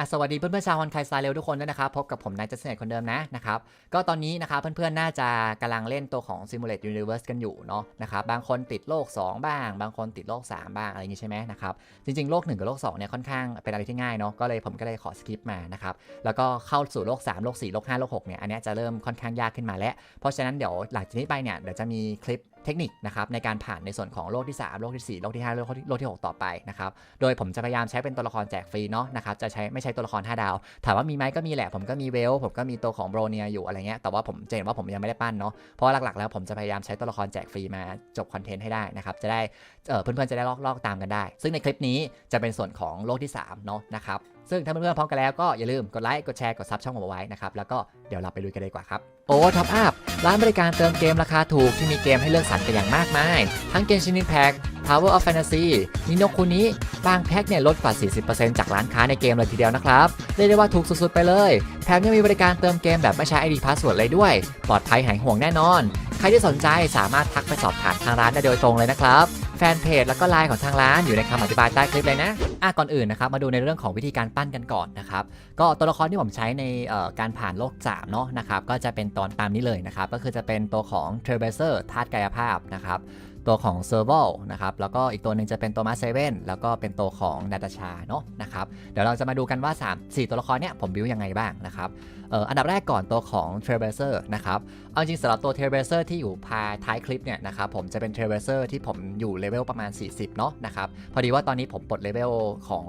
่ะสวัสดีเพื่อนๆชาวฮอนไคสไตล์เร็วทุกคนด้วยนะครับ พบกับผมนายจัสเนตคนเดิมนะนะครับ ก็ตอนนี้นะครับเพื่อนๆ น่าจะกำลังเล่นตัวของ Simulate Universe กันอยู่เนาะนะครับ บางคนติดโลก 2 บ้าง บางคนติดโลก 3 บ้าง อะไรอย่างงี้ใช่ไหมนะครับ จริงๆ โลก 1 กับโลก 2 เนี่ยค่อนข้างเป็นอะไรที่ง่ายเนาะ ก็เลยผมก็เลยขอสกิปมานะครับ แล้วก็เข้าสู่โลก 3 โลก 4 โลก 5 โลก 6 เนี่ย อันนี้จะเริ่มค่อนข้างยากขึ้นมาแล้ว เพราะฉะนั้นเดี๋ยวหลังจากนี้ไปเนี่ย เดี๋ยวจะมีคลิป ทคนิคนะครับในการผ่านในส่วนของโลกที่ 3 โลกที่ 4 โลกที่ 5 โลกที่โลกที่ 6 ต่อไปนะครับโดยผมจะพยายามใช้เป็นตัวละครแจกฟรีเนาะนะครับจะใช้ไม่ใช้ตัวละคร 5 ดาว ถามว่ามีไหมก็มีแหละ ผมก็มีเวล ผมก็มีตัวของโบรเนียอยู่อะไรเงี้ยแต่ว่าผมจะเห็นว่าผมยังไม่ได้ปั้นเนาะเพราะว่าหลักๆ แล้วผมจะพยายามใช้ตัวละครแจกฟรีมาจบคอนเทนต์ให้ได้นะครับจะได้เพื่อนๆจะได้ลอกลอกตามกันได้ ซึ่งในคลิปนี้จะเป็นส่วนของโลกที่3เนาะนะครับซึ่งถ้าเพื่อนๆพร้อมกันแล้วก็อย่าลืมกดไลค์กดแชร์กดซับช่องผมเอาไว้นะครับแล้วก็เดี๋ยวเราไปลุยกันเลยดีกว่าครับโอท็อปอัพร้านบริการเติมเกมราคาถูกที่มีเกมให้เลือกสรรกันอย่างมากมาย ทั้งเกมชินิแพ็ก Power of Fantasy นิโนคุนิบางแพ็คเนี่ยลดกว่า 40%จากร้านค้าในเกมเลยทีเดียวนะครับ เรียกได้ว่าถูกสุดๆไปเลยแถมยังมีบริการเติมเกมแบบไม่ใช้ ID Password เลยด้วย ปลอดภัยหายห่วงแน่นอน ใครที่สนใจสามารถทักไปสอบถามทางร้านได้โดยตรงเลยนะครับ แฟนเพจแล้วก็ไลน์ของทางร้านอยู่ในคำอธิบายใต้คลิปเลยนะอะก่อนอื่นนะครับมาดูในเรื่องของวิธีการปั้นกันก่อนนะครับก็ตัวละครที่ผมใช้ในการผ่านโลก3เนาะนะครับก็จะเป็นตอนตามนี้เลยนะครับก็คือจะเป็นตัวของ t r a v e r s e r ธาตุกายภาพนะครับตัวของ s e r v a l นะครับ แล้วก็อีกตัวหนึ่งจะเป็นตัวมาเซเว่นแล้วก็เป็นตัวของนาตาชาเนาะนะครับ เดี๋ยวเราจะมาดูกันว่า 3 4 ตัวละครเนี่ยผมบิวยังไงบ้างนะครับอออันดับแรกก่อนตัวของ t r a v e r s e r นะครับเอาจริงสำหรับตัว t r a v e r s e r ที่อยู่พายท้ายคลิปเนี่ยนะครับผมจะเป็น t r a v e r s e r ที่ผมอยู่เลเวลประมาณ 40 เนาะนะครับพอดีว่าตอนนี้ผมปลดเลเวลของ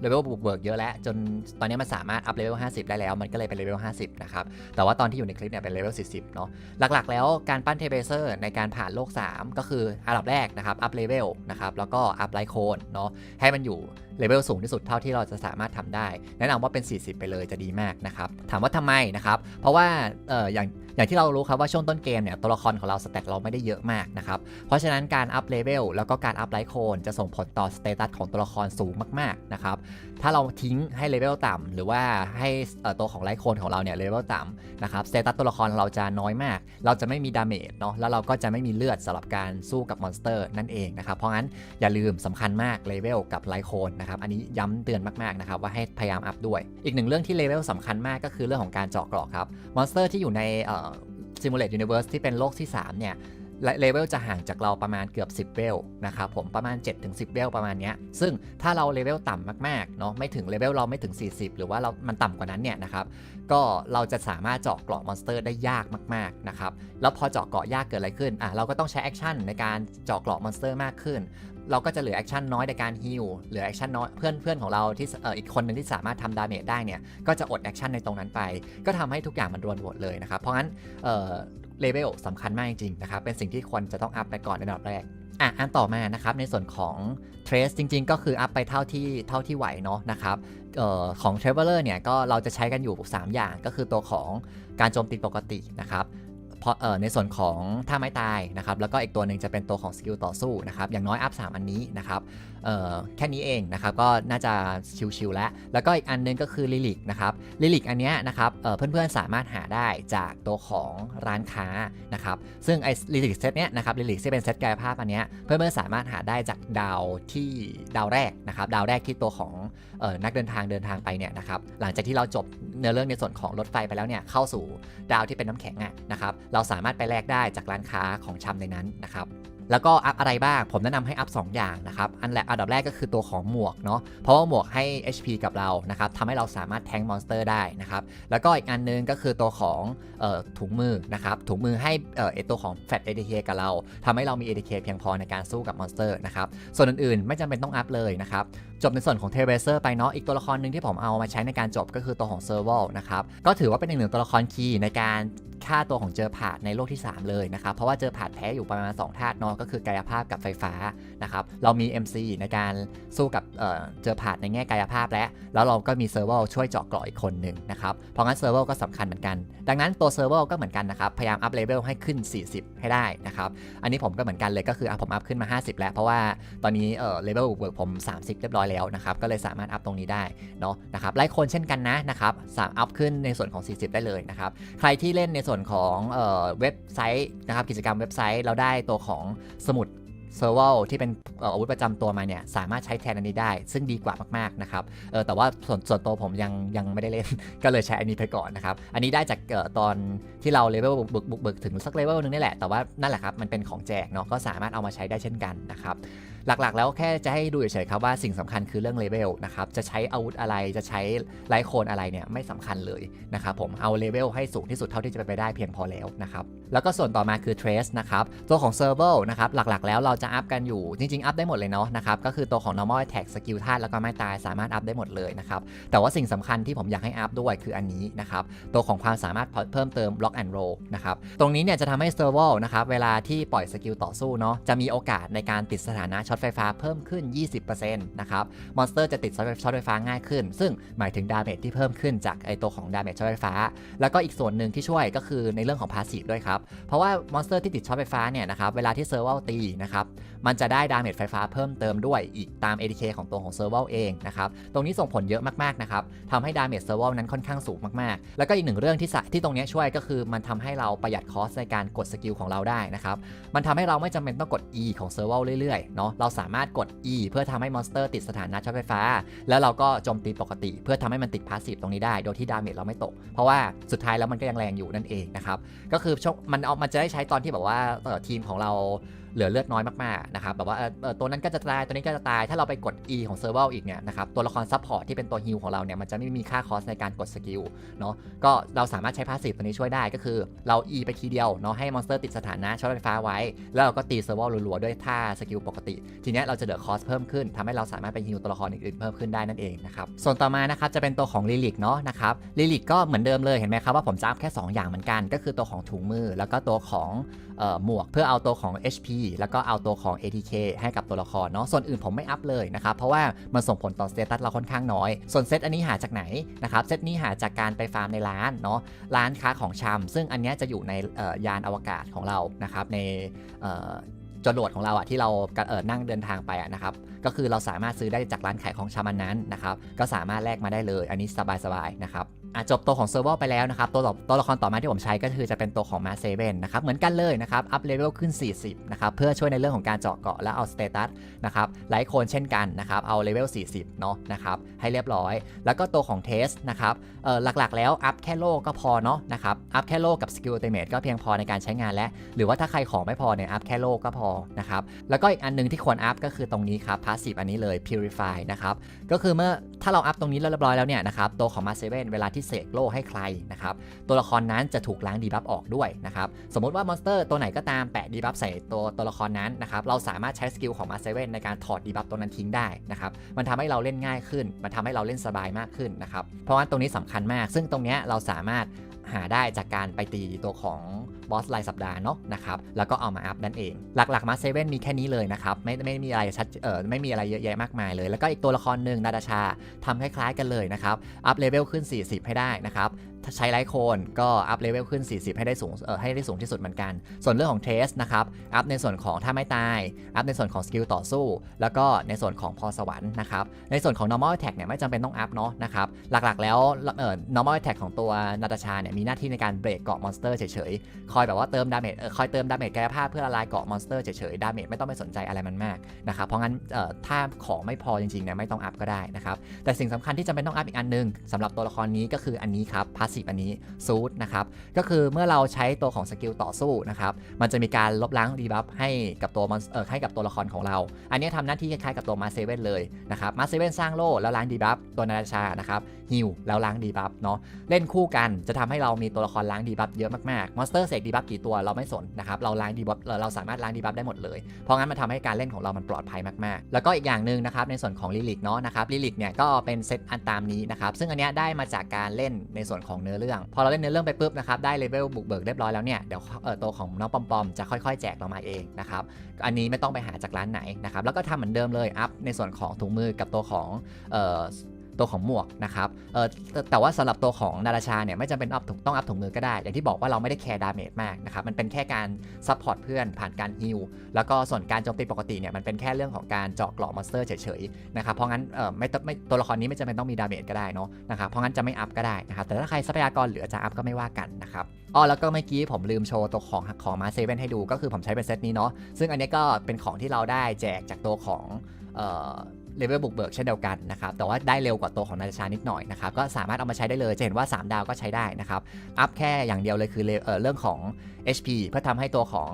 เลเวลบุกเบิกเยอะแล้ว จนตอนนี้มันสามารถอัพเลเวล50 ได้แล้ว มันก็เลยเป็นเลเวล50 นะครับ แต่ว่าตอนที่อยู่ในคลิปเนี่ยเป็นเลเวล40 เนาะหลักๆ แล้วการปั้นเทเบเซอร์ในการผ่านโลก 3 ก็คืออันดับแรกนะครับอัพเลเวลนะครับแล้วก็อัพไลโคนเนาะให้มันอยู่เลเวลสูงที่สุดเท่าที่เราจะสามารถทำได้ แนะนำว่าเป็น 40 ไปเลยจะดีมากนะครับถามว่าทำไมนะครับเพราะว่าเอออย่าง อย่างที่เรารู้ครับว่าช่วงต้นเกมเนี่ยตัวละครของเราสเตตเราไม่ได้เยอะมากนะครับ เพราะฉะนั้นการอัพเลเวลแล้วก็การอัพไลท์โคนจะส่งผลต่อสเตตัสของตัวละครสูงมากๆนะครับ ถ้าเราทิ้งให้เลเวลต่ำหรือว่าให้ตัวของไลท์โคนของเราเนี่ยเลเวลต่ำนะครับสเตตัสตัวละครเราจะน้อยมาก เราจะไม่มีดาเมจเนาะแล้วเราก็จะไม่มีเลือดสำหรับการสู้กับมอนสเตอร์นั่นเองนะครับ เพราะงั้นอย่าลืมสำคัญมากเลเวลกับไลท์โคนนะครับ อันนี้ย้ำเตือนมากๆนะครับว่าให้พยายามอัพด้วย อีกหนึ่งเรื่องที่เลเวลสำคัญมากก็คือเรื่องของการเจาะกราะครับ มอนสเตอร์ที่อยู่ใน Simulate Universe ที่เป็นโลกที่ 3 เนี่ยเลเวลจะห่างจากเราประมาณเกือบ 10 เวลนะครับผมประมาณ 7-10 เวลประมาณเนี้ยซึ่งถ้าเราเลเวลต่ำมากๆเนาะไม่ถึงเลเวลเราไม่ถึง 40 หรือว่าเรา มันต่ำกว่านั้นเนี่ยนะครับก็เราจะสามารถเจาะเกราะมอนสเตอร์ได้ยากมากๆนะครับแล้วพอเจาะเกราะยากเกิดอะไรขึ้นอะเราก็ต้องใช้แอคชั่นในการเจาะเกราะมอนสเตอร์มากขึ้น เราก็จะเหลือแอคชั่นน้อยในการฮิลเหลือแอคชั่นน้อยเพื่อนเพื่อนของเราที่เอออีกคนหนึ่งที่สามารถทำดาเมจได้เนี่ยก็จะอดแอคชั่นในตรงนั้นไป ก็ทำให้ทุกอย่างมันรวนหมดเลยนะครับ เพราะงั้นเออเลเวลสำคัญมากจริงๆนะครับ เป็นสิ่งที่ควรจะต้องอัพไปก่อนในอันดับแรกอะอันต่อมานะครับในส่วนของ Trace จริง ๆ ก็คืออัพไปเท่าที่เท่าที่ไหวเนาะนะครับออของ Traveler เนี่ยก็เราจะใช้กันอยู่ 3 อย่างก็คือตัวของการโจมตีปกตินะครับ ในส่วนของท่าไม้ตายนะครับแล้วก็อีกตัวหนึ่งจะเป็นตัวของสกิลต่อสู้นะครับอย่างน้อยอัพ3อันนี้นะครับ แค่นี้เองนะครับก็น่าจะชิวๆแล้ว แล้วก็อีกอันนึงก็คือลิลิกนะครับลิลิกอันเนี้ยนะครับเเพื่อนๆสามารถหาได้จากตัวของร้านค้านะครับซึ่งไอ้ลิลิกเซตเนี้ยนะครับลิลิกที่เป็นเซตกายภาพอันเนี้ยเพื่อนๆสามารถหาได้จากดาวที่ดาวแรกนะครับดาวแรกที่ตัวของออนักเดินทางเดินทางไปเนี่ยนะครับหลังจากที่เราจบเนื้อเรื่องในส่วนของรถไฟไปแล้วเนี่ยเข้าสู่ดาวที่เป็นน้ำแข็งอะนะครับเราสามารถไปแลกได้จากร้านค้าของชำในนั้นนะครับ แล้วก็อัพอะไรบ้าง ผมแนะนำให้อัพ2อย่างนะครับ อันแรกอันดับแรกก็คือตัวของหมวกเนาะ เพราะว่าหมวกให้ HP กับเรานะครับทำให้เราสามารถแทงมอนสเตอร์ได้นะครับ แล้วก็อีกอันนึงก็คือตัวของออถุงมือนะครับ ถุงมือให้เออไอตัวของ Fat ATK กับเราทำให้เรามี ATK เพียงพอในการสู้กับมอนสเตอร์นะครับ ส่วนอื่นๆ ไม่จำเป็นต้องอัพเลยนะครับ จบในส่วนของเทเบเซอร์ไปเนาะอีกตัวละครหนึ่งที่ผมเอามาใช้ในการจบก็คือตัวของเซอร์ว l นะครับก็ถือว่าเป็นอีกหนึ่งตัวละครคีย์ในการฆ่าตัวของเจอผาดในโลกที่ 3 เลยนะครับ เพราะว่าเจอผาดแพ้อยู่ประมาณ 2 ธาตุเนาะก็คือกายภาพกับไฟฟ้านะครับ เรามี MC ในการสู้กับเอ่อเจอผาดในแง่กายภาพและ แล้วเราก็มีเซอร์เวลช่วยเจาะเกราะอีกคนหนึ่งนะครับ เพราะงั้นเซอร์เวลก็สำคัญเหมือนกัน ดังนั้นตัวเซอร์เวลก็เหมือนกันนะครับ พยายามอัพเลเวลให้ขึ้น 40 ให้ได้นะครับ อันนี้ผมก็เหมือนกันเลยก็คืออผมอัพขึ้นมา 50 แล้ว เพราะว่าตอนนี้เอ่อเลเวลเวิร์กผม 30 เรียบร้อยแล้วนะครับ ก็เลยสามารถอัพตรงนี้ได้เนาะนะครับไล่คนเช่นกันนะนะครับสามอัพขึ้นในส่วนของ 40 ได้เลยนะครับ ใครที่เล่นในส่วนของเออเว็บไซต์นะครับกิจกรรมเว็บไซต์เราได้ตัวของสมุดเซอร์วลที่เป็นอาวุธประจำตัวมาเนี่ยสามารถใช้แทนอันนี้ได้ ซึ่งดีกว่ามากๆนะครับเออแต่ว่าส่วนส่วนตัวผมยังยังไม่ได้เล่น ก็เลยใช้อันนี้ไปก่อนนะครับ อันนี้ได้จากเออตอนที่เราเลเวลบุกบุกบุกถึงสักเลเวลหนึงนี่แหละแต่ว่านั่นแหละครับมันเป็นของแจกเนาะก็สามารถเอามาใช้ได้เช่นกันนะครับ หลักๆ แล้วแค่จะให้ดูเฉยๆครับว่าสิ่งสำคัญคือเรื่องเลเวลนะครับจะใช้อาวุธอะไรจะใช้ไลท์โคนอะไรเนี่ยไม่สำคัญเลยนะครับผมเอาเลเวลให้สูงที่สุดเท่าที่จะเป็นไปได้เพียงพอแล้วนะครับแล้วก็ส่วนต่อมาคือ Trace นะครับตัวของ Serval นะครับหลักๆ แล้วเราจะอัพกันอยู่จริงๆอัพได้หมดเลยเนาะนะครับก็คือตัวของ normal attack skill ธาตุแล้วก็ไม่ตายสามารถอัพได้หมดเลยนะครับแต่ว่าสิ่งสำคัญที่ผมอยากให้อัพด้วยคืออันนี้นะครับตัวของความสามารถเพิ่มเติม block and roll นะครับตรงนี้เนี่ยจะทำให้ Serval นะครับเวลาที่ปล่อยสกิลต่อสู้เนาะจะมีโอกาสในการติดสถานะช็อตไฟฟ้าเพิ่มขึ้น 20%นะครับ มอนสเตอร์จะติดช็อตไฟฟ้าง่ายขึ้น ซึ่งหมายถึงดาเมจที่เพิ่มขึ้นจากไอตัวของดาเมจช็อตไฟฟ้า แล้วก็อีกส่วนหนึ่งที่ช่วยก็คือในเรื่องของพาสซีฟด้วยครับ เพราะว่ามอนสเตอร์ที่ติดช็อตไฟฟ้าเนี่ยนะครับ เวลาที่เซอร์เวตีนะครับ มันจะได้ดาเมจไฟฟ้าเพิ่มเติมด้วยอีกตาม ADK ของตัวของเซอร์ a วเองนะครับ ตรงนี้ส่งผลเยอะมากๆนะครับทำให้ดาเมจเซอร์ a วนั้นค่อนข้างสูงมากๆ แล้วก็อีกหนึ่งเรื่องที่สะที่ตรงนี้ช่วยก็คือมันทำให้เราประหยัดคอสในการกดสกิลของเราได้นะครับ มันทำให้เราไม่จำเป็นต้องกด E ของเซอร์ a วเรื่อยๆเนาะ เราสามารถกด E เพื่อทำให้มอนสเตอร์ติดสถานะช็อตไฟฟ้า แล้วเราก็โจมตีปกติ เพื่อทำให้มันติดพาสซีฟตรงนี้ได้ โดยที่ดาเมจเราไม่ตก เพราะว่าสุดท้ายแล้วมันก็ยังแรงอยู่นั่นเองนะครับ ก็คือมันเอามันจะได้ใช้ตอนที่แบบว่าทีมของเรา เหลือเลือดน้อยมากๆนะครับแบบว่าตัวนั้นก็จะตายตัวนี้ก็จะตายถ้าเราไปกด E ของเซอร์ a วอีกเนี่ยนะครับตัวละครซัพพอร์ตที่เป็นตัวฮิลของเราเนี่ยมันจะไม่มีค่าคอสในการกดสกิลเนาะก็เราสามารถใช้พาสซีฟตัวนี้ช่วยได้ก็คือเรา E ไปทีเดียวเนาะให้มอนสเตอร์ติดสถานะช็อตไฟฟ้าไว้ แล้วเราก็ตีเซอร์ a วรัวๆด้วยท่าสกิลปกติ ทีเนี้ยเราจะเหลือคอสเพิ่มขึ้นทำให้เราสามารถไปฮิลตัวละครอื่นๆเพิ่มขึ้นได้นั่นเองนะครับส่วนต่อมานะครับจะเป็นตัวของลิลิกเนาะนะครับลิลิกก็เหมือนเดิมเลยเห็นไหมครับว่าผมจะอัพแค่ 2 อย่างเหมือนกัน ก็คือตัวของถุงมือแล้วก็ตัวของ หมวกเพื่อเอาตัวของ HP แล้วก็เอาตัวของ ATK ให้กับตัวละครเนาะส่วนอื่นผมไม่อัพเลยนะครับ เพราะว่ามันส่งผลต่อสเตตัสเราค่อนข้างน้อย ส่วนเซตอันนี้หาจากไหนนะครับเซตนี้หาจากการไปฟาร์มในร้านเนาะร้านค้าของชำซึ่งอันนี้จะอยู่ในยานอวกาศของเรานะครับในจรวดของเราอะที่เราเออนั่งเดินทางไปอะนะครับก็คือเราสามารถซื้อได้จากร้านขายของชำอันนั้นนะครับก็สามารถแลกมาได้เลย อันนี้สบายๆนะครับ อะจบตัวของเซอร์เวอร์ไปแล้วนะครับตัวตัวละครต่อมาที่ผมใช้ก็คือจะเป็นตัวของมาเซเว่นนะครับเหมือนกันเลยนะครับอัพเลเวลขึ้น 40นะครับเพื่อช่วยในเรื่องของการเจาะเกาะและเอาสเตตัสนะครับไลท์โคนเช่นกันนะครับเอาเลเวล 40 เนาะนะครับให้เรียบร้อย แล้วก็ตัวของเทสนะครับเออหลักๆ แล้วอัพแค่โลก็พอเนาะนะครับอัพแค่โลกับสกิลเตเมทก็เพียงพอในการใช้งานแล้วหรือว่าถ้าใครของไม่พอเนี่ยอัพแค่โลก็พอนะครับแล้วก็อีกอันหนึงที่ควรอัพก็คือตรงนี้ครับพาสซีฟอันนี้เลย purify นะครับก็คือเมื่อถ้าเราอัพตรงนี้แล้วเรียบร้อยแล้วเนี่ยนะครับตัวของมาเซเว่นเวลาที่เสกโลให้ใครนะครับ ตัวละครนั้นจะถูกล้างดีบัฟออกด้วยนะครับ สมมติว่ามอนสเตอร์ตัวไหนก็ตามแปะดีบัฟใส่ตัวตัวละครนั้นนะครับ เราสามารถใช้สกิลของมาเซเว่นในการถอดดีบัฟตัวนั้นทิ้งได้นะครับ มันทำให้เราเล่นง่ายขึ้น มันทำให้เราเล่นสบายมากขึ้นนะครับ เพราะงั้นตรงนี้สำคัญมาก ซึ่งตรงนี้เราสามารถหาได้จากการไปตีตัวของ บอสรายสัปดาห์เนาะนะครับแล้วก็เอามาอัพนั่นเอง หลักๆมาเซเว่นมีแค่นี้เลยนะครับไม่ไม่มีอะไรชัดเออไม่มีอะไรเยอะแยะมากมายเลย แล้วก็อีกตัวละครหนึ่งนาดาชาทำคล้ายๆกันเลยนะครับอัพเลเวลขึ้น 40 ให้ได้นะครับถ้าใช้ไลท์โคนก็อัพเลเวลขึ้น 40 ให้ได้สูงเออให้ได้สูงที่สุดเหมือนกัน ส่วนเรื่องของเทสนะครับอัพในส่วนของถ้าไม่ตายอัพในส่วนของสกิลต่อสู้ แล้วก็ในส่วนของพรสวรรค์นะครับในส่วนของ normal attack เนี่ยไม่จำเป็นต้องอัพเนาะนะครับหลักๆแล้วเออ normal attack ของตัวนาตาชาเนี่ยมีหน้าที่ในการเบรกเกาะมอนสเตอร์เฉยๆอยแบบว่าเติมดาเมจคอยเติมดาเมจกายภาพเพื่อละลายเกาะมอนสเตอร์เฉยๆ ดาเมจไม่ต้องไปสนใจอะไรมันมากนะครับเพราะงั้นถ้าของไม่พอจริงๆเนี่ยไม่ต้องอัพก็ได้นะครับแต่สิ่งสำคัญที่จำเป็นต้องอัพอีกอันหนึงสำหรับตัวละครนี้ก็คืออันนี้ครับพาสซีฟอันนี้ซูดนะครับก็คือเมื่อเราใช้ตัวของสกิลต่อสู้นะครับมันจะมีการลบล้างดีบัฟให้กับตัวมอนเออให้กับตัวละครของเรา อันนี้ทำหน้าที่คล้ายๆกับตัวมาเซเว่นเลยนะครับมาเซเว่นสร้างโล่แล้วล้างดีบัฟตัวนาราชานะครับฮิลแล้วล้างดีบัฟเนาะเล่นคู่กันจะทำให้เรามีตัวละครล้างดีบัฟเยอะมากๆมอนสเตอร์เสกดีบัฟกี่ตัวเราไม่สนนะครับเราล้างดีบัฟเราสามารถล้างดีบัฟได้หมดเลย เพราะงั้นมันทำให้การเล่นของเรามันปลอดภัยมากๆ แล้วก็อีกอย่างหนึ่งนะครับในส่วนของลิลิกเนาะนะครับลิลิกเนี่ยก็เป็นเซตอันตามนี้นะครับซึ่งอันเนี้ยได้มาจากการเล่นในส่วนของเนื้อเรื่อง พอเราเล่นเนื้อเรื่องไปปุ๊บนะครับได้เลเวลบุกเบิกเรียบร้อยแล้วเนี่ยเดี๋ยวเออตัวของน้องปอมปอมจะค่อยๆ แจกเรามาเองนะครับอันนี้ไม่ต้องไปหาจากร้านไหนนะครับแล้วก็ทำเหมือนเดิมเลยอัพในส่วนของถุงมือกับตัวของเอ่อ ตัวของหมวกนะครับเออแต่ว่าสำหรับตัวของนาราชาเนี่ยไม่จำเป็นอัพถุงต้องอัพถุงมือก็ได้ อย่างที่บอกว่าเราไม่ได้แคร์ดาเมจมากนะครับมันเป็นแค่การซัพพอร์ตเพื่อนผ่านการฮิลแล้วก็ส่วนการโจมตีปกติเนี่ยมันเป็นแค่เรื่องของการเจาะกราะมอนสเตอร์เฉยๆนะครับเพราะงั้นเออไม่ต้องไม่ตัวละครนี้ไม่จำเป็นต้องมีดาเมจก็ได้เนาะนะครับเพราะงั้นจะไม่อัพก็ได้นะครับแต่ถ้าใครทรัพยากรเหลือจะอัพก็ไม่ว่ากันนะครับอ๋อแล้วก็เมื่อกี้ผมลืมโชว์ตัวของของมาเซเว่นให้ดูก็คือผมใช้เป็นเซตนี้เนาะซึ่งอันนี้ก็เป็นของที่เราได้แจกจากตัวของ เลเวลบุกเบิกเช่นเดียวกันนะครับแต่ว่าได้เร็วกว่าตัวของนาฬิชานิดหน่อยนะครับก็สามารถเอามาใช้ได้เลยจะเห็นว่า 3 ดาวก็ใช้ได้นะครับอัพแค่อย่างเดียวเลยคือเเออเรื่องของ HP เพื่อทำให้ตัวของ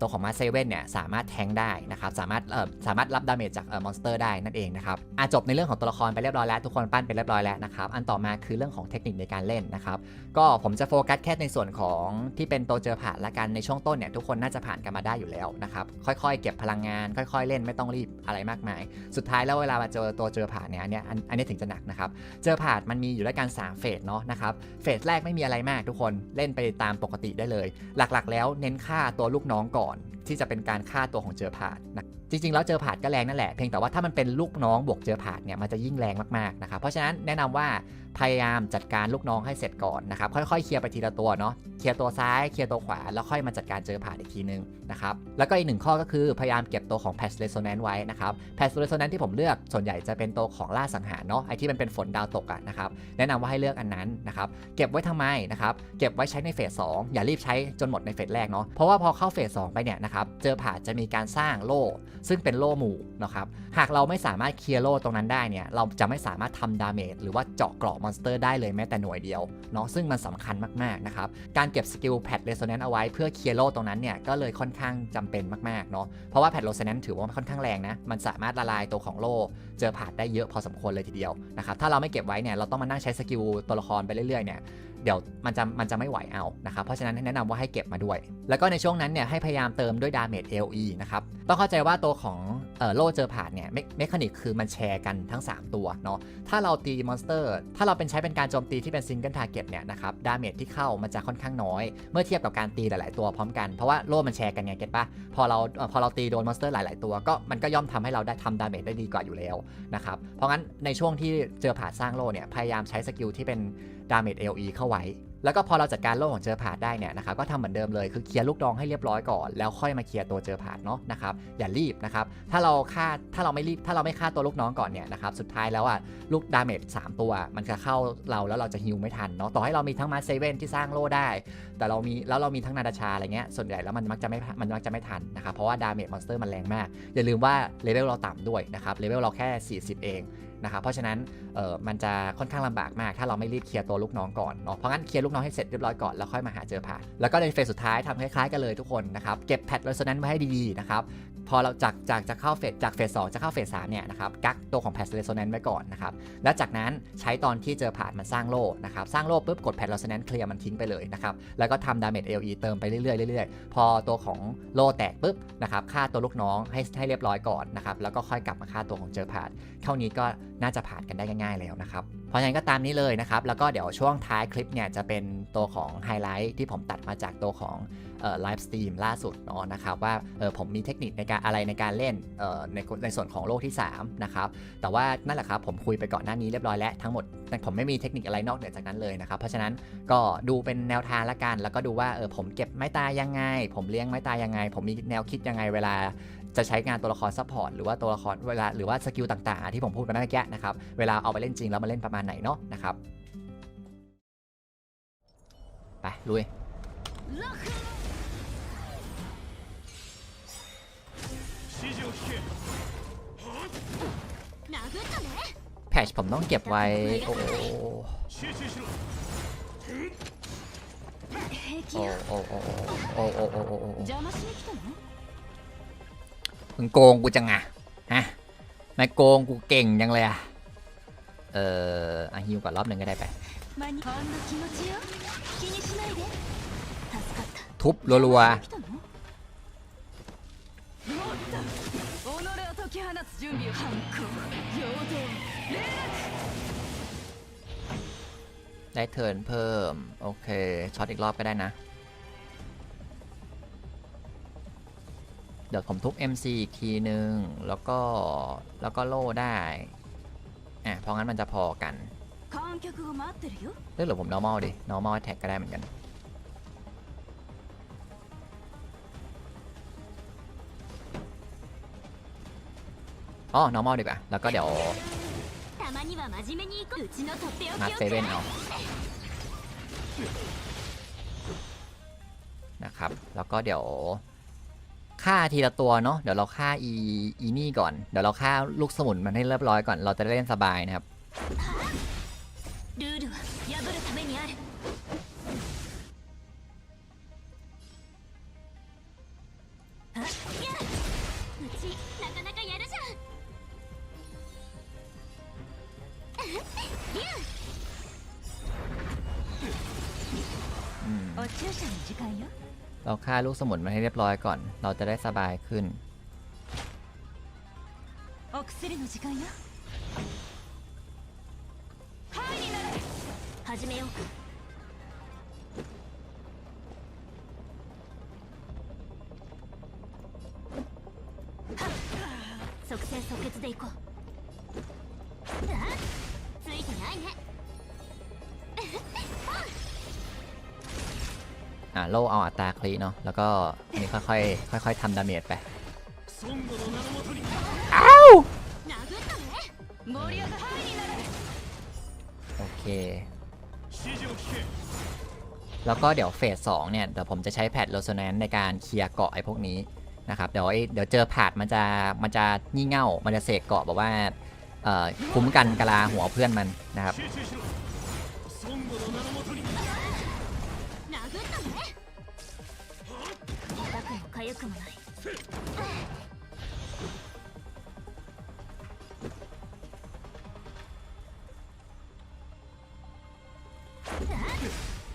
ตัวของมาเซเว่นเนี่ยสามารถแทงได้นะครับสามารถเอ่อสามารถรับดาเมจจากเอ่อมอนสเตอร์ได้นั่นเองนะครับอะจบในเรื่องของตัวละครไปเรียบร้อยแล้วทุกคนปั้นไปเรียบร้อยแล้วนะครับอันต่อมาคือเรื่องของเทคนิคในการเล่นนะครับก็ผมจะโฟกัสแค่ในส่วนของที่เป็นตัวเจอผ่านละกันในช่วงต้นเนี่ยทุกคนน่าจะผ่านกันมาได้อยู่แล้วนะครับค่อยๆ เก็บพลังงาน ค่อย ๆ เล่นไม่ต้องรีบอะไรมากมาย สุดท้ายแล้วเวลามาเจอตัวเจอผ่านเนี่ยอันเนี้ยอันอันนี้ถึงจะหนักนะครับเจอผ่านมันมีอยู่ด้วยกัน3เฟสเนาะนะครับเฟสแรกไม่มีอะไรมากทุกคนเล่นไปตามปกติได้เลย หลักๆ แล้วเน้นฆ่าตัวลูกน้องก่อนที่จะเป็นการฆ่าตัวของเจอพาดนะ จริงๆ แล้วเจอผ่านก็แรงนั่นแหละ เพียงแต่ว่าถ้ามันเป็นลูกน้องบวกเจอผ่านเนี่ยมันจะยิ่งแรงมากๆนะครับ เพราะฉะนั้นแนะนำว่าพยายามจัดการลูกน้องให้เสร็จก่อนนะครับค่อยๆ เคลียร์ไปทีละตัวเนาะเคลียร์ตัวซ้ายเคลียร์ตัวขวา แล้วค่อยมาจัดการเจอผ่านอีกทีนึงนะครับแล้วก็อีกหนึ่งข้อก็คือพยายามเก็บตัวของ patch resonance ไว้นะครับ patch resonance ที่ผมเลือกส่วนใหญ่จะเป็นตัวของล่าสังหารเนาะไอที่มันเป็นฝนดาวตกอะนะครับแนะนำว่าให้เลือกอันนั้นนะครับเก็บไว้ทำไมนะครับเก็บไว้ใช้ในเฟส2อย่ารีบใช้จนหมดในเฟสแรกเนาะเพราะว่าพอเข้าเฟส2ไปเนี่ยนะครับเจอผาจะมีการสร้างโล่ ซึ่งเป็นโล่หมู่นะครับ หากเราไม่สามารถเคลียร์โล่ตรงนั้นได้เนี่ย เราจะไม่สามารถทำดาเมจหรือว่าเจาะเกราะมอนสเตอร์ได้เลยแม้แต่หน่วยเดียวเนาะ ซึ่งมันสำคัญมากๆนะครับ การเก็บสกิลแพดเรโซแนนต์เอาไว้เพื่อเคลียร์โล่ตรงนั้นเนี่ย ก็เลยค่อนข้างจำเป็นมากๆเนาะ เพราะว่าแพดเรโซแนนต์ถือว่าค่อนข้างแรงนะ มันสามารถละลายตัวของโล่เจอผานได้เยอะพอสมควรเลยทีเดียวนะครับ ถ้าเราไม่เก็บไว้เนี่ย เราต้องมานั่งใช้สกิลตัวละครไปเรื่อยๆเนี่ย เดี๋ยวมันจะมันจะไม่ไหวเอานะครับเพราะฉะนั้นแนะนำว่าให้เก็บมาด้วย แล้วก็ในช่วงนั้นเนี่ยให้พยายามเติมด้วยดาเมจ LE นะครับต้องเข้าใจว่าตัวของเออโล่เจอผ่านเนี่ยเมคานิกคือมันแชร์กันทั้ง 3 ตัวเนาะถ้าเราตีมอนสเตอร์ถ้าเราเป็นใช้เป็นการโจมตีที่เป็นซิงเกิลทาร์เก็ตเนี่ยนะครับดาเมจที่เข้ามันจะค่อนข้างน้อย เมื่อเทียบกับการตีหลาย ๆ ตัวพร้อมกันเพราะว่าโล่มันแชร์กันไงเก็ตปะพอเราพอเราตีโดนมอนสเตอร์หลาย ๆ ตัวก็มันก็ย่อมทำให้เราได้ทำดาเมจได้ดีกว่าอยู่แล้วนะครับเพราะงั้นในช่วงที่เจอผ่านสร้างโล่เนี่ยพยายามใช้สกิลที่เป็นดาเมจ LE เข้าไว้ แล้วก็พอเราจัดการโล่ของเจอผานได้เนี่ยนะครับก็ทำเหมือนเดิมเลยคือเคลียร์ลูกดองให้เรียบร้อยก่อน แล้วค่อยมาเคลียร์ตัวเจอผานเนาะนะครับอย่ารีบนะครับถ้าเราฆ่าถ้าเราไม่รีบถ้าเราไม่ฆ่าตัวลูกน้องก่อนเนี่ยนะครับสุดท้ายแล้วอะลูกดาเมจ3ตัวมันจะเข้าเราแล้วเราจะฮิวไม่ทันเนาะต่อให้เรามีทั้งมาเซเว่นที่สร้างโล่ได้ แต่เรามีแล้วเรามีทั้งนาดาชาอะไรเงี้ยส่วนใหญ่แล้วมันมักจะไม่มันมักจะไม่ทันนะครับเพราะว่าดาเมจมอนสเตอร์มันแรงมากอย่าลืมว่าเลเวลเราต่ำด้วยนะครับเลเวลเราแค่ 40 เอง นะครับเพราะฉะนั้นเออมันจะค่อนข้างลำบากมาก ถ้าเราไม่รีบเคลียร์ตัวลูกน้องก่อนเนาะเพราะงั้นเคลียร์ลูกน้องให้เสร็จเรียบร้อยก่อนแล้วค่อยมาหาเจอผ่านแล้วก็ในเฟสสุดท้ายทำคล้ายๆกันเลยทุกคนนะครับเก็บแพทเรสโซแนนซ์ไว้ให้ดีๆนะครับ พอเราจากจากจะเข้าเฟสจากเฟสสจะเข้าเฟสสามเนี่ยนะครับกักตัวของแพทเรสโซแนนซ์ไว้ก่อนนะครับแล้วจากนั้นใช้ตอนที่เจอผ่านมันสร้างโล่นะครับสร้างโล่ปุ๊บกดแพทเรสโซแนนซ์เคลียร์มันทิ้งไปเลยนะครับแล้วก็ทำดาเมจ LE เติมไปเรื่อยๆเรื่อยๆพอตัวของโล่แตกปุ๊บนะครับฆ่าตัวลูกน้องให้ให้เรียบร้อยก่อนนะครับแล้วก็ค่อยกลับมาฆ่าตัวของเจอผ่านเท่านี้ก็น่าจะผ่านกันได้ง่าย ๆแล้วนะครับ เพราะฉะนั้นก็ตามนี้เลยนะครับ แล้วก็เดี๋ยวช่วงท้ายคลิปเนี่ยจะเป็นตัวของไฮไลท์ที่ผมตัดมาจากตัวของไลฟ์สตรีมล่าสุดเนาะนะครับว่าผมมีเทคนิคในการอะไรในการเล่นในในส่วนของโลกที่ 3 นะครับ แต่ว่านั่นแหละครับผมคุยไปก่อนหน้านี้เรียบร้อยแล้วทั้งหมดผมไม่มีเทคนิคอะไรนอกเหนือจากนั้นเลยนะครับ เพราะฉะนั้นก็ดูเป็นแนวทางละกัน แล้วก็ดูว่าเออผมเก็บไม้ตายยังไง ผมเลี้ยงไม้ตายยังไง ผมมีแนวคิดยังไงเวลา จะใช้งานตัวละครซัพพอร์ตหรือว่าตัวละครเวลาหรือว่าสกิลต่างๆ ที่ผมพูดไปเมื่อกี้นะครับ เวลาเอาไปเล่นจริงแล้วมาเล่นประมาณไหนเนาะนะครับ ไปลุยแพชผมต้องเก็บไว้ โอ้โหโอ้โอ้โอ้โอ้โอ้โอ้โอ้ มึงโกงกูจังอะฮะนายโกงกูเก่งยังเลยอะเอออะฮิวก่อนรอบหนึ่งก็ได้ไป ทุบรัวได้เทินเพิ่ม โอเค ช็อตอีกรอบก็ได้นะ เดี๋ยวผมทุบ MC อีกทีหนึ่งแล้วก็แล้วก็โล่ได้อะเพราะงั้นมันจะพอกันเลือกหรือผม normal ดิ normal attack ก็ได้เหมือนกัน อ๋อ normal ดีกว่า แล้วก็เดี๋ยวมาเซเว่นเอานะครับ แล้วก็เดี๋ยว ฆ่าทีละตัวเนาะ เดี๋ยวเราฆ่าอีอีนี่ก่อน เดี๋ยวเราฆ่าลูกสมุนมันให้เรียบร้อยก่อน เราจะได้เล่นสบายนะครับ ルールは破るためにあるあやうちなかなかやるじゃんリュウ อืม お注射の時間よ เราฆ่าลูกสมุนมันให้เรียบร้อยก่อน เราจะได้สบายขึ้น ลเอาอัตราคลีเนาะแล้วก็นี่ค่อยๆค่อยๆทำดาเมจไปเอ้าโอเค แล้วก็เดี๋ยวเฟส2เนี่ย เดี๋ยวผมจะใช้แพดโลโซแนนในการเคลียร์เกาะไอ้พวกนี้นะครับเดี๋ยวไอ้เดี๋ยวเจอผาดมันจะมันจะงี่เง่ามันจะเสกเกาะบอกว่าคุ้มกันกะลาหัวเพื่อนมันนะครับ くもない。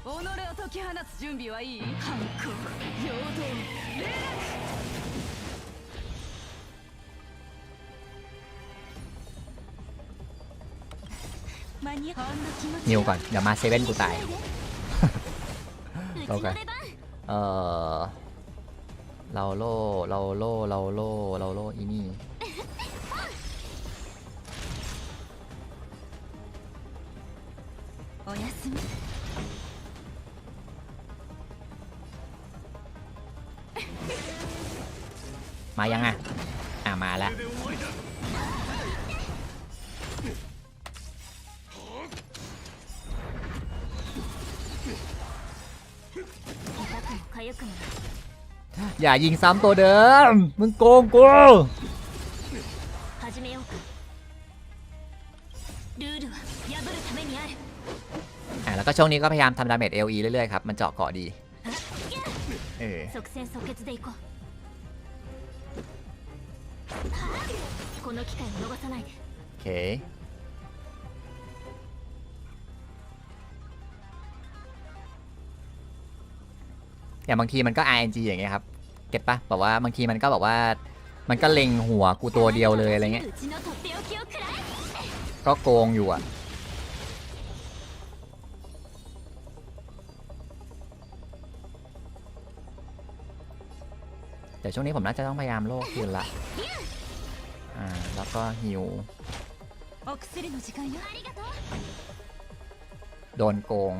己を解き放つ準備はいい反抗陽動霊落 nhiều còn giờ ma seven của tài ok ờ uh... เราโล่เราโล่เราโล่เราโล่อีนี่โอยสมิมายังอะอะมาแล้ว อย่ายิงซ้ำตัวเดิม มึงโกงกูอะแล้วก็ช่วงนี้ก็พยายามทำดาเมจเอลีเรื่อยๆครับ มันเจาะเกาะดี เออโอเคอย่างบางทีมันก็ RNG อย่างเงี้ยครับ เก็ตปะแบบว่าบางทีมันก็แบบว่า มันก็เล็งหัวกูตัวเดียวเลยอะไรเงี้ยก็โกงอยู่อะแต่ช่วงนี้ผมน่าจะต้องพยายามโลกคืนละ อ่า แล้วก็หิว โดนโกง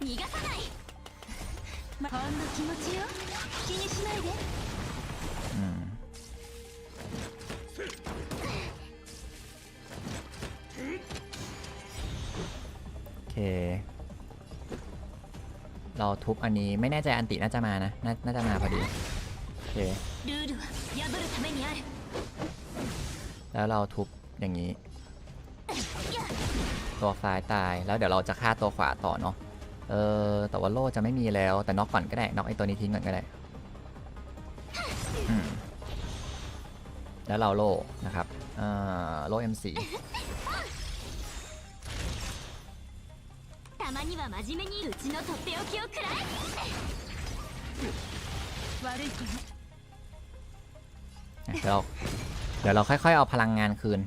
逃がさないまほんの気持ちよ気にしないで อืม โอเค เราทุบอันนี้ไม่แน่ใจอันติน่าจะมานะ น่าน่าจะมาพอดี โอเค ルールは破るためにある แล้วเราทุบอย่างนี้ ตัวซ้ายตาย แล้วเดี๋ยวเราจะฆ่าตัวขวาต่อเนาะ เออ แต่ว่าโล่จะไม่มีแล้ว แต่น็อกก่อนก็ได้ น็อกไอตัวนี้ทิ้งก่อนก็ได้อืมแล้วเราโล่นะครับเอ่อโล่ M4 たまには真面目にうちのとっておきをくらえ悪い子ね เดี๋ยวเราเดี๋ยวเราค่อยๆเอาพลังงานคืน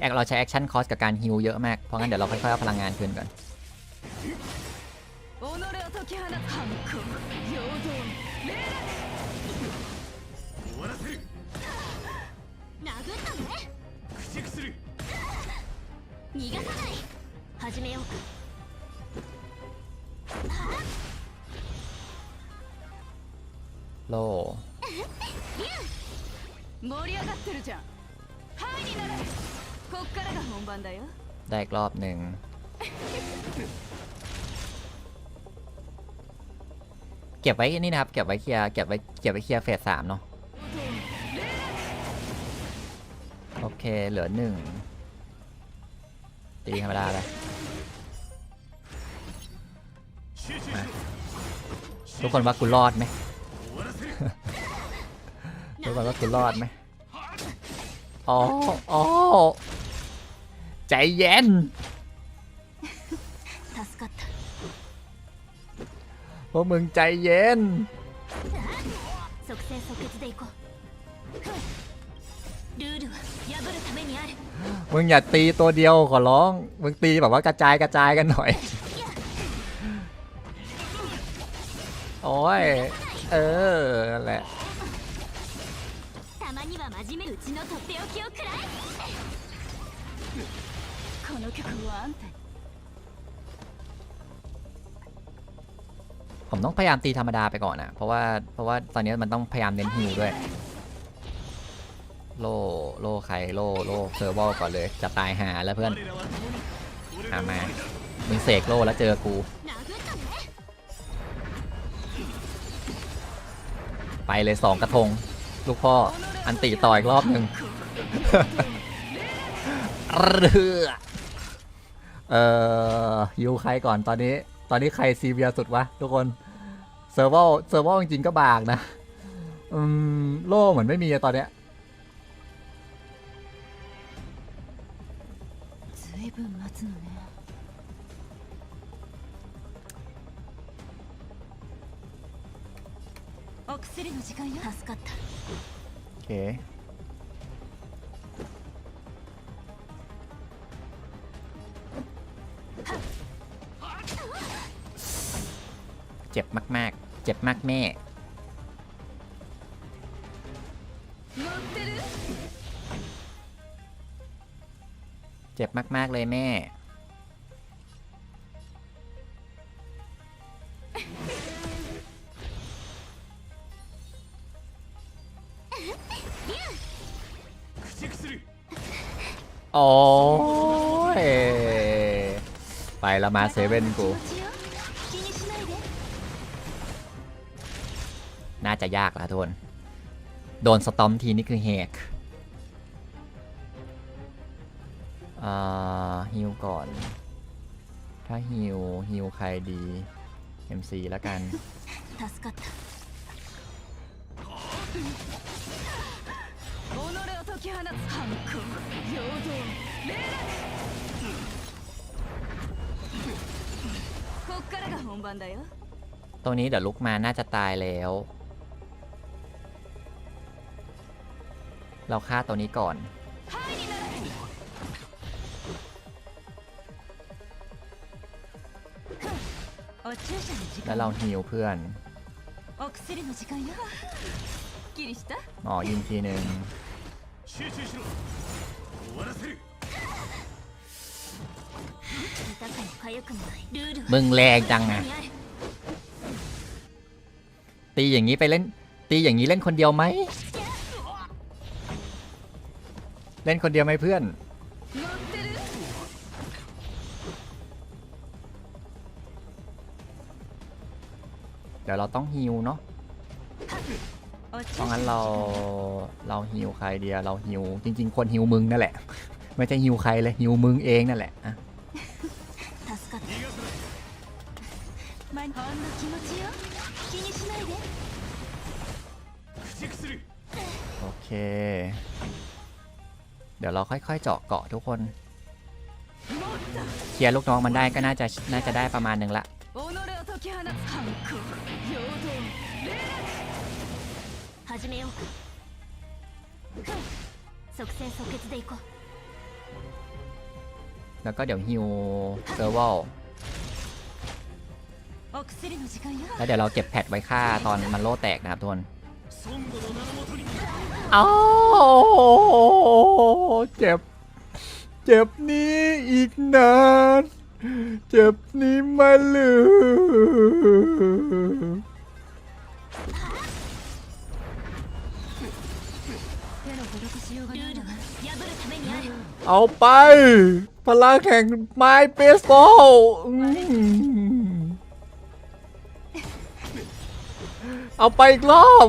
แอคเราใช้แอคชั่นคอสกับการฮิวเยอะมาก เพราะงั้นเดี๋ยวเราค่อยๆเอาพลังงานคืนก่อนโล盛り上がってるじゃん。はいになら こっからが本番だよ ได้อีกรอบหนึ่ง เก็บไว้นี่นะครับ เก็บไว้เคลียร์ เก็บไว้ เก็บไว้เคลียร์เฟสสามเนาะ โอเค เหลือหนึ่ง ตีธรรมดาเลยมาทุกคนว่ากูรอดไหม ทุกคนว่ากูรอดไหมอ๋ออ๋อ ใจเย็นพวกมึงใจเย็นมึงอย่าตีตัวเดียวขอร้อง มึงตีแบบว่ากระจายกระจายกันหน่อย โอ้ย เออ แหละ この曲はあんたに ผมต้องพยายามตีธรรมดาไปก่อนนะเพราะว่าเพราะว่าตอนนี้มันต้องพยายามเน้นฮิวด้วย โล โลใคร โล โลเซอร์วอลก่อนเลย จะตายหาแล้วเพื่อนอามา มึงเสกโลแล้วเจอกู 殴ったね ไปเลยสองกระทง ลูกพ่อ อันตีต่ออีกรอบหนึ่ง เอ่อยู่ใครก่อนตอนนี้ ตอนนี้ใครซีเบียสุดวะทุกคนเซิร์ฟเวอร์เซิร์ฟเวลจริงๆก็บากนะ อืม โล่เหมือนไม่มีตอนเนี้ยโอเค จ็บมาก ๆ เจ็บมากแม่ เจ็บมาก ๆ เลยแม่อ๋อไปละมาเซเว่นกู น่าจะยากละทุนโดนสตอมทีนี่คือเฮกฮิวก่อน ถ้าฮิวฮิวใครดี MC แล้วกันตรงนี้เดี๋ยวลุกมาน่าจะตายแล้ว เราฆ่าตัวนี้ก่อน แล้วเราฮิวเพื่อนหมอยิงทีหนึ่งมึงแรงจังอะตีอย่างนี้ไปเล่น ตีอย่างนี้เล่นคนเดียวไหม เล่นคนเดียวไหมเพื่อน เดี๋ยวเราต้องฮิวเนาะเพราะงั้นเราเราฮิวใครเดียวเราฮิวจริง ๆ คนฮิวมึงนั่นแหละ ไม่ใช่ฮิวใครเลยฮิวมึงเองนั่นแหละโอเค เดี๋ยวเราค่อยๆเจาะเกาะทุกคน เคลียร์ลูกน้องมันได้ก็น่าจะน่าจะได้ประมาณหนึ่งละ แล้วก็เดี๋ยวฮิวเซอร์วอลแล้วเดี๋ยวเราเก็บแพทไว้ฆ่าตอนมันโล่แตกนะครับทุกคน เอาเจ็บ เจ็บนี้อีกนาน เจ็บนี้มาลืเอาไป พลังแข่งไม้เบสบอเอาไปอีกรอบ